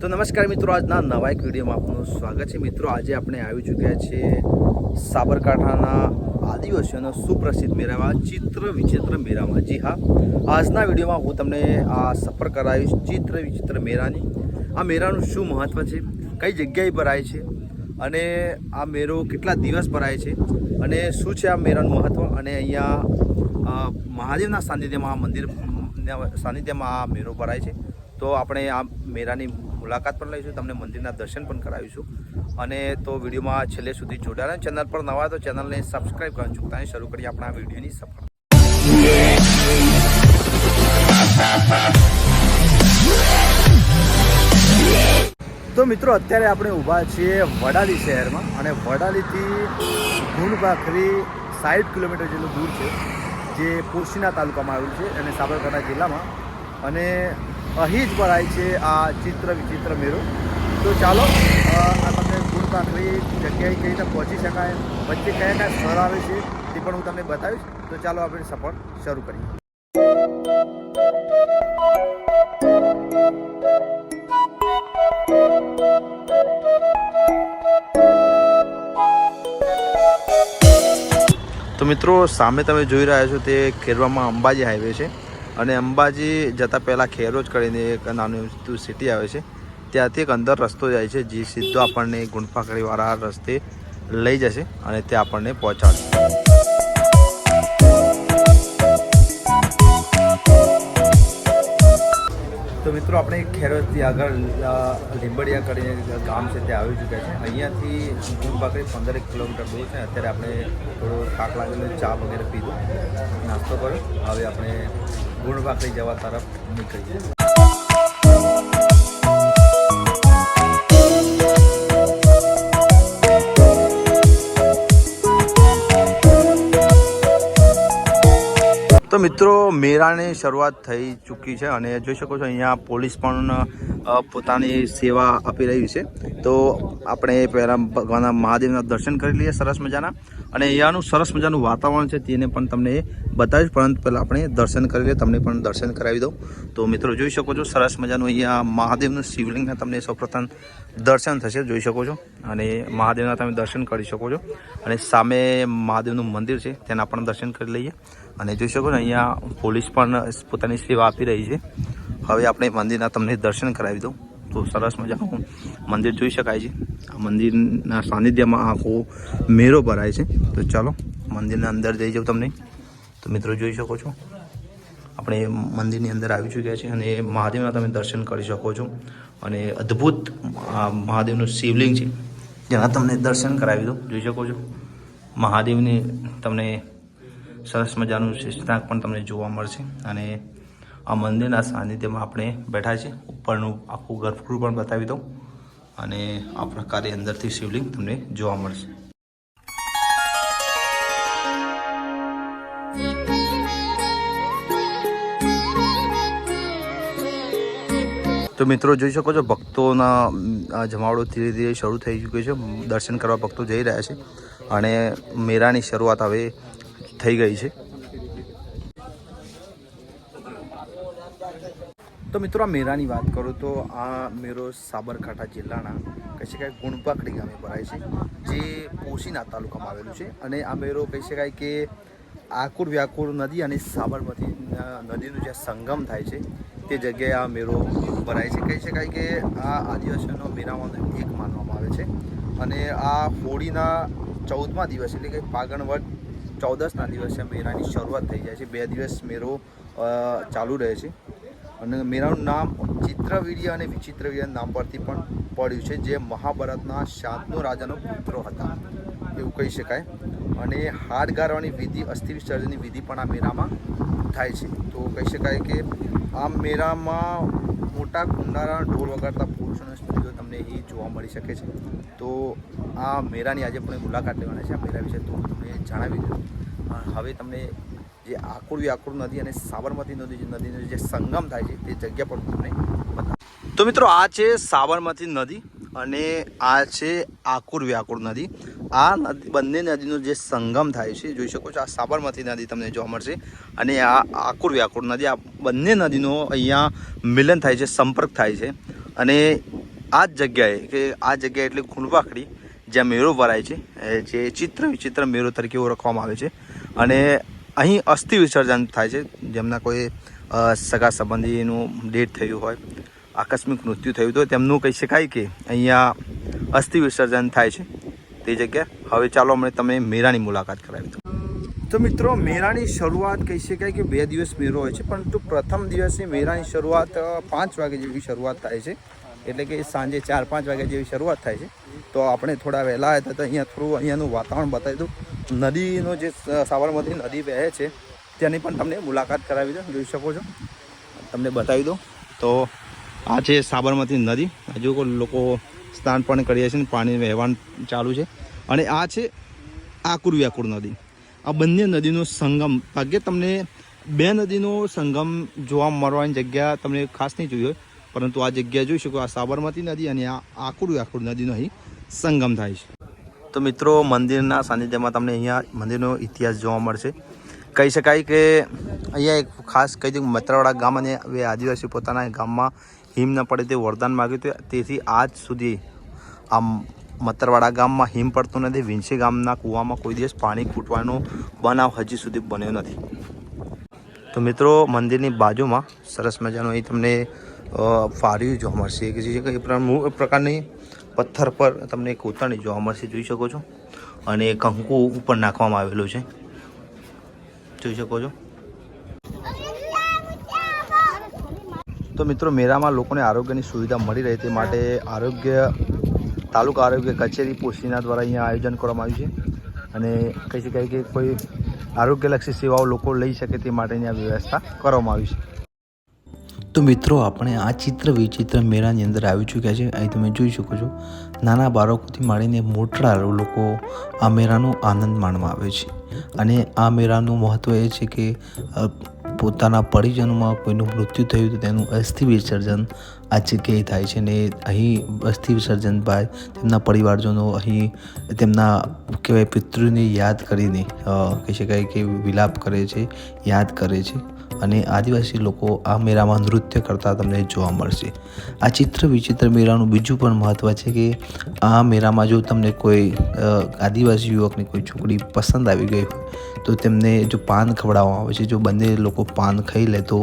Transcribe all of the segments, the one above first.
તો નમસ્કાર મિત્રો, આજના નવા એક વિડીયોમાં આપનું સ્વાગત છે. મિત્રો, આજે આપણે આવી ચૂક્યા છીએ સાબરકાંઠાના આદિવાસીઓનો સુપ્રસિદ્ધ મેળામાં, ચિત્ર વિચિત્ર મેળામાં. જી હા, આજના વિડીયોમાં હું તમને આ સફર કરાવીશ ચિત્ર વિચિત્ર મેળાની. આ મેળાનું શું મહત્ત્વ છે? કઈ જગ્યાએ ભરાય છે? અને આ મેળો કેટલા દિવસ ભરાય છે? અને શું છે આ મેળાનું મહત્ત્વ અને અહીંયા મહાદેવના સાનિધ્યમાં આ મંદિર સાનિધ્યમાં આ મેળો ભરાય છે. તો આપણે આ મેળાની મુલાકાત પણ લઈશું, તમને મંદિરના દર્શન પણ કરાવીશું. અને તો વિડીયોમાં છેલ્લે સુધી જોડાયેલા ચેનલ પર નવા તો ચેનલને સબસ્ક્રાઈબ કરવાનું ચૂકતા. શરૂ કરીએ આપણા વિડીયોની સફળ તો મિત્રો, અત્યારે આપણે ઊભા છીએ વડાલી શહેરમાં અને વડાલીથી ગુણભાખરી સાઠ કિલોમીટર જેટલું દૂર છે, જે પોશીના તાલુકામાં આવેલું છે અને સાબરકાંઠા જિલ્લામાં. અને અહીં જ ભરાય છે આ ચિત્ર વિચિત્ર મેળો. તો ચાલો આ તમને ગુણભાખરી જગ્યાએ કઈ રીતે પહોંચી શકાય. વચ્ચે કયા કયા સ્થળ આવે છે તે પણ હું તમને બતાવીશ. તો ચાલો આપણે સફર શરૂ કરીએ. તો મિત્રો, સામે તમે જોઈ રહ્યા છો તે ખેરવામાં અંબાજી હાઈવે છે. અને અંબાજી જતાં પહેલાં ખેરોજ કરીને એક નાનું સિટી આવે છે. ત્યાંથી એક અંદર રસ્તો જાય છે, જે સીધો આપણને ગુણફાકડીવાળા રસ્તે લઈ જશે અને તે આપણને પહોંચાડશે. તો મિત્રો, આપણે ખેરોજથી આગળ લીંબડિયા કરીને ગામ છે, ત્યાં આવી ચૂક્યા છે. અહીંયાથી ગુણભાકરી પંદરેક કિલોમીટર દૂર છે. અત્યારે આપણે થોડો થાક લાગેલો ચા વગેરે પીધો. નાસ્તો કર્યો હવે આપણે ગુણભાકરી જવા તરફ નીકળીએ. તો મિત્રો મેળાની શરૂઆત થઈ ચૂકી છે અને જોઈ શકો છો, અહીંયા પોલીસ પણ પોતાની સેવા આપી રહી છે. તો આપણે પહેલાં ભગવાનના મહાદેવના દર્શન કરી લઈએ, સરસ મજાના. અને અહીંયાનું સરસ મજાનું વાતાવરણ છે તેને પણ તમને બતાવીશ. પરંતુ પહેલાં આપણે દર્શન કરી લઈએ. તમને પણ દર્શન કરાવી દઉં. તો મિત્રો, જોઈ શકો છો, સરસ મજાનું અહીંયા મહાદેવનું શિવલિંગના તમને સૌપ્રથમ દર્શન થશે. જોઈ શકો છો. અને મહાદેવના તમે દર્શન કરી શકો છો. અને સામે મહાદેવનું મંદિર છે, તેના પણ દર્શન કરી લઈએ. અને જોઈ શકો છો, અહીંયા પોલીસ પણ પોતાની સેવા આપી રહી છે. હવે આપણે મંદિરના તમને દર્શન કરાવી દઉં. તો સરસ મજાનું મંદિર જોઈ શકાય છે. આ મંદિરના સાનિધ્યમાં આખો મેળો ભરાય છે. તો ચાલો, મંદિરના અંદર જઈ જાઉં તમને. તો મિત્રો જોઈ શકો છો. આપણે મંદિરની અંદર આવી ચૂક્યા છે અને મહાદેવના તમે દર્શન કરી શકો છો. અને અદ્ભુત મહાદેવનું શિવલિંગ છે. જેના તમને દર્શન કરાવી દો જોઈ શકો છો. મહાદેવની તમને સરસ મજાનું શિષ્ટાંક પણ તમને જોવા મળશે. અને આ મંદિરના સાનિધ્યમાં આપણે બેઠા છે ઉપરનું આખું ગર્ભગૃહ પણ બતાવી દઉં અને આ પ્રકારે અંદરથી શિવલિંગ તમને જોવા મળશે. તો મિત્રો, જોઈ શકો છો, ભક્તોના જમાવડો ધીરે ધીરે શરૂ થઈ ચૂક્યો છે. દર્શન કરવા ભક્તો જઈ રહ્યા છે અને મેળાની શરૂઆત હવે થઈ ગઈ છે. તો મિત્રો, આ મેળાની વાત કરું તો આ મેળો સાબરકાંઠા જિલ્લાના કહી શકાય ગુણપાકડી ગામે ભરાય છે, જે પોશીના તાલુકામાં આવેલું છે. અને આ મેળો કહી શકાય કે આકુર વ્યાકુર નદી અને સાબરમતી નદીનું જે સંગમ થાય છે, તે જગ્યાએ આ મેળો ભરાય છે. કહી શકાય કે આ આદિવાસીઓનો મેરામાંનો એક માનવામાં આવે છે. અને આ હોળીના ચૌદમા દિવસ એટલે કે પાગણ વટ ચૌદસના દિવસે આ મેળાની શરૂઆત થઈ જાય છે. બે દિવસ મેળો ચાલુ રહે છે. અને મેળાનું નામ ચિત્રવીર્ય અને વિચિત્રવીર્ય નામ પરથી પણ પડ્યું છે જે મહાભારતના શાંતનો રાજાનો પુત્રો હતા. એવું કહી શકાય. અને હાડ ગારવાની વિધિ અસ્થિ વિસર્જનની વિધિ પણ આ મેળામાં થાય છે. તો કહી શકાય કે આ મેળામાં મોટા કુંડારા ઢોલ વગાડતા પુરુષોની સ્ત્રીઓ તમને એ જોવા મળી શકે છે. તો આ મેળાની આજે પણ મુલાકાત લેવાના છે આ મેળા વિશે તો તમને જણાવી અ, હવે તમને જે આકુર વ્યાકુર નદી અને સાબરમતી નદી જે નદીનો જે સંગમ થાય છે, તે જગ્યા પર તમને તો મિત્રો, આ છે સાબરમતી નદી અને આ છે આકુર વ્યાકુર નદી. આ નદી, બંને નદીનો જે સંગમ થાય છે, જોઈ શકો છો, આ સાબરમતી નદી તમને જોવા મળશે અને આ આકુર વ્યાકુર નદી, આ બંને નદીનો અહીંયા મિલન થાય છે, સંપર્ક થાય છે. અને આ જ જગ્યાએ, કે આ જગ્યાએ એટલે ગુણવાખડી જ્યાં મેળો ભરાય છે જે ચિત્ર વિચિત્ર મેળો તરીકે ઓળખવામાં આવે છે. અને અહીં અસ્થિ વિસર્જન થાય છે, જેમના કોઈ સગા સંબંધીનું ડેટ થયું હોય, આકસ્મિક મૃત્યુ થયું તો તેમનું કહી શકાય કે અહીંયા અસ્થિ વિસર્જન થાય છે. તે જગ્યા, હવે ચાલો અમે તમે મેરાની મુલાકાત કરાવી દઉં તો મિત્રો, મેરાની શરૂઆત કહી શકાય કે બે દિવસ મેળો હોય છે, પરંતુ પ્રથમ દિવસની મેરાની શરૂઆત પાંચ વાગે જેવી શરૂઆત થાય છે. એટલે કે સાંજે ચાર, પાંચ વાગ્યા જેવી શરૂઆત થાય છે. તો આપણે થોડા વહેલા આવ્યા હતા તો અહીંયા થોડું અહીંયાનું વાતાવરણ બતાવી દઉં. નદીનો જે સાબરમતી નદી વહે છે તેની પણ તમને મુલાકાત કરાવી દઉં. જોઈ શકો છો. તમને બતાવી દઉં. તો આ છે સાબરમતી નદી. હજુ લોકો સ્નાન પણ કરીએ છીએ પાણી વહેવાનું ચાલુ છે. અને આ છે આકુર વ્યાકુર નદી. આ બંને નદીનો સંગમ, ભાગ્ય તમને બે નદીનો સંગમ જોવા મળવાની જગ્યા તમને ખાસ નહીં જોઈ હોય. પરંતુ આ જગ્યા જોઈ શકો આ સાબરમતી નદી અને આ આકુર આકુડ નદીનો અહીં સંગમ થાય છે. તો મિત્રો, મંદિરના સાનિધ્યમાં તમને અહીંયા મંદિરનો ઇતિહાસ જોવા મળશે. કહી શકાય કે અહીંયા એક ખાસ કહી દઉં મત્રાવાડા ગામ અને હવે આદિવાસી પોતાના ગામમાં હિમ ન પડે તે વરદાન માગ્યું હતું. તેથી આજ સુધી આમ મત્તરવાડા ગામમાં હિમ પડતો નથી. વિંછી ગામના કૂવામાં કોઈ દિવસ પાણી ખૂટવાનો બનાવ હજી સુધી બન્યો નથી. તો મિત્રો, મંદિરની બાજુમાં સરસ મજાનું અહીં તમને ફાર્યું જોવા મળશે કે જે કંઈ પ્રકારની પથ્થર પર તમને કોતરણી જોવા મળશે જોઈ શકો છો. અને કંકુ ઉપર નાખવામાં આવેલું છે. જોઈ શકો છો. તો મિત્રો મેળામાં લોકોને આરોગ્યની સુવિધા મળી રહે તે માટે આરોગ્ય, તાલુકા આરોગ્ય કચેરી પોશીના દ્વારા અહીંયા આયોજન કરવામાં આવ્યું છે. અને કહી શકાય કે કોઈ આરોગ્યલક્ષી સેવાઓ લોકો લઈ શકે તે માટેની આ વ્યવસ્થા કરવામાં આવી છે. તો મિત્રો, આપણે આ ચિત્ર, વિચિત્ર મેળાની અંદર આવી ચૂક્યા છે. અહીં તમે જોઈ શકો છો, નાના બાળકોથી માંડીને મોટા લોકો આ મેળાનો આનંદ માણવા આવે છે. અને આ મેળાનું મહત્ત્વ એ છે કે પોતાના પરિજનોમાં કોઈનું મૃત્યુ થયું તો તેનું અસ્થિ વિસર્જન આ જગ્યાએ થાય છે. ને અહીં અસ્થિ વિસર્જન બાદ તેમના પરિવારજનો અહીં તેમના, કહેવાય, પિતૃને યાદ કરીને કહી શકાય કે વિલાપ કરે છે, યાદ કરે છે. અને આદિવાસી લોકો આ મેળામાં નૃત્ય કરતા તમને જોવા મળશે. આ ચિત્ર વિચિત્ર મેળાનું બીજું પણ મહત્ત્વ છે કે આ મેળામાં જો તમને કોઈ આદિવાસી યુવકની કોઈ છોકરી પસંદ આવી ગઈ તો તેમને જો પાન ખવડાવવામાં આવે છે, જો બંને લોકો પાન ખાઈ લે તો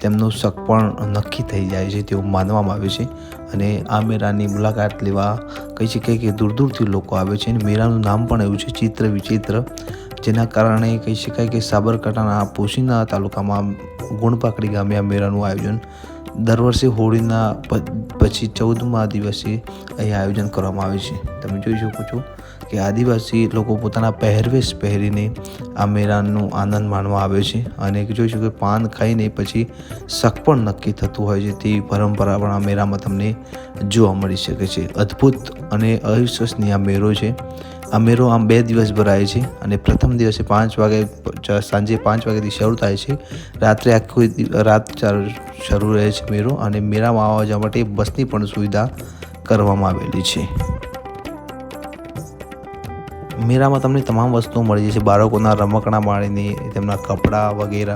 તેમનું શક પણ નક્કી થઈ જાય છે તેવું માનવામાં આવે છે. અને આ મેળાની મુલાકાત લેવા કહી શકાય કે દૂર દૂરથી લોકો આવે છે અને મેળાનું નામ પણ એવું છે, ચિત્ર વિચિત્ર જેના કારણે કહી શકાય કે સાબરકાંઠાના પોશીના તાલુકામાં ગુણપાકડી ગામે આ મેળાનું આયોજન દર વર્ષે હોળીના પછી ચૌદમા દિવસે અહીં આયોજન કરવામાં આવે છે. તમે જોઈ શકો છો. કે આદિવાસી લોકો પોતાના પહેરવેશ પહેરીને આ મેળાનો આનંદ માણવા આવે છે અને જોઈશું કે પાન ખાઈને પછી શક પણ નક્કી થતું હોય છે તે પરંપરા પણ આ મેળામાં તમને જોવા મળી શકે છે. અદ્ભુત અને અવિશ્વસનીય આ મેળો છે. આ મેળો આમ બે દિવસ ભરાય છે અને પ્રથમ દિવસે પાંચ વાગે સાંજે પાંચ વાગ્યાથી શરૂ થાય છે. રાત્રે આખી રાત શરૂ રહે છે મેળો અને મેળામાં આવવા જવા માટે બસની પણ સુવિધા કરવામાં આવેલી છે. મેળામાં તમને તમામ વસ્તુઓ મળી જશે. બાળકોના રમકડા માંડીને, તેમના કપડાં વગેરે.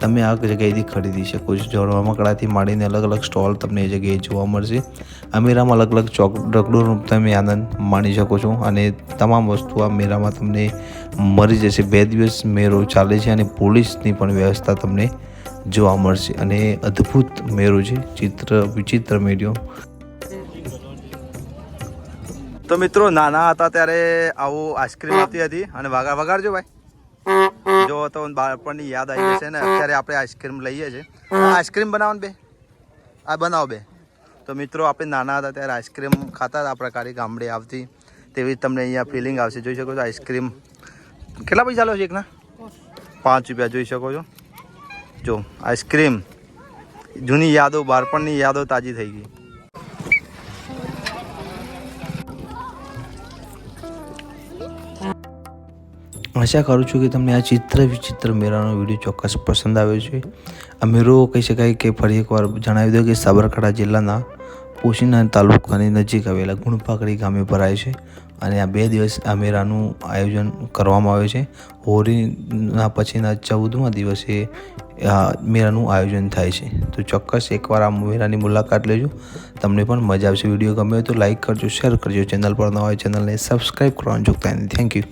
તમે આ જગ્યાએથી ખરીદી શકો છો. રમકડાથી માંડીને અલગ અલગ સ્ટોલ તમને એ જગ્યાએ જોવા મળશે. આ મેળામાં અલગ અલગ ચોક રગડોનો તમે આનંદ માણી શકો છો અને તમામ વસ્તુ આ મેળામાં તમને મળી જશે. બે દિવસ મેળો ચાલે છે અને પોલીસની પણ વ્યવસ્થા તમને જોવા મળશે. અને અદ્ભુત મેળો છે. ચિત્ર, વિચિત્ર મેળો. તો મિત્રો નાના હતા ત્યારે આવું આઈસ્ક્રીમ આવતી હતી અને વગાડ વગાડજો ભાઈ. જો તો બાળપણની યાદ આવી જશે ને અત્યારે આપણે આઈસ્ક્રીમ લઈએ છીએ. આઈસ્ક્રીમ બનાવો ને બે. આ બનાવો બે. તો મિત્રો આપણે નાના હતા ત્યારે આઈસ્ક્રીમ ખાતા હતા આ પ્રકારે ગામડે આવતી. તેવી તમને અહીંયા ફિલિંગ આવશે. જોઈ શકો છો આઈસ્ક્રીમ કેટલા પૈસા લો છો એકના? પાંચ રૂપિયા જોઈ શકો છો. જો આઈસ્ક્રીમ જૂની યાદો બાળપણની યાદો તાજી થઈ ગઈ. આશા કરું છું કે તમને આ ચિત્ર વિચિત્ર મેળાનો વીડિયો ચોક્કસ પસંદ આવ્યો છે. આ મેળો કહી શકાય કે ફરી એકવાર જણાવી દો કે સાબરકાંઠા જિલ્લાના પોશીના તાલુકાની નજીક આવેલા ગુણપાકડી ગામે ભરાય છે અને આ બે દિવસ આ મેળાનું આયોજન કરવામાં આવે છે. હોળીના પછીના ચૌદમા દિવસે આ મેળાનું આયોજન થાય છે. તો ચોક્કસ એકવાર આ મેળાની મુલાકાત લેજો. તમને પણ મજા આવશે. વીડિયો ગમે તો લાઇક કરજો, શેર કરજો. ચેનલ પર ન હોય ચેનલને સબસ્ક્રાઈબ કરવાનું ચૂકતા નહીં. Thank you.